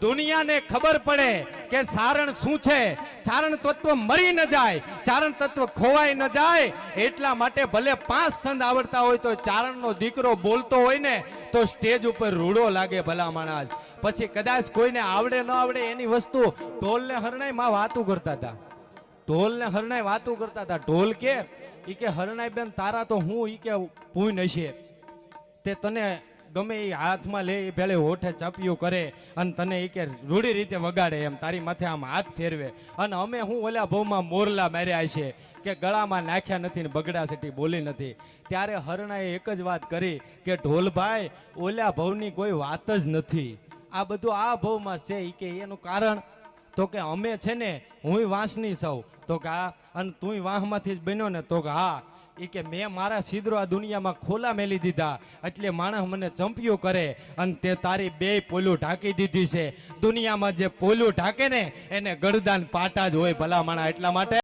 દુનિયાને ખબર પડે કે સારણ શું છે? ચારણ તત્વ મરી ન જાય ચારણ તત્વ ખોવાઈ ન જાય. એટલા માટે ભલે પાંચ છંદ આવડતા હોય તો ચારણનો દીકરો બોલતો હોય ને, તો સ્ટેજ ઉપર રૂડો લાગે ભલા માણસ. પછી કદાચ કોઈને આવડે ન આવડે એની વસ્તુ ઢોલ ને હરણાઈ માં વાતું કરતા હતા. ઢોલ ને હરણાઈ વાતું કરતા હતા. ઢોલ કે, ઈ કે, હરણાઈ બેન, તારા તો હું ઈ કે પૂન હશે તે તને ગમે એ હાથમાં લે એ પેલે હોઠે ચાપિયું કરે અને તને એ કે રૂઢી રીતે વગાડે એમ, તારી માથે આમ હાથ ફેરવે. અને અમે હું ઓલા ભાવમાં મોરલા માર્યા છે કે ગળામાં નાખ્યા નથી ને બગડા સેટી બોલી નથી. ત્યારે હરણાએ એક જ વાત કરી કે, ઢોલભાઈ, ઓલા ભવની કોઈ વાત જ નથી. આ બધું આ ભવમાં છે એ કે એનું કારણ તો કે અમે છે ને, હુંય વાંસની સૌ. તો કે હા અને તુંય વાંસમાંથી જ બન્યો ને, તો કે હા. એ કે મેં મારા છિદ્રો આ દુનિયામાં ખોલા મેલી દીધા. એટલે માણસ મને ચંપિયો કરે, અને તે તારી બે પોલું ઢાંકી દીધી છે. દુનિયામાં જે પોલું ઢાંકે ને, એને ગરદાન પાટા જ હોય ભલા માણા એટલા માટે.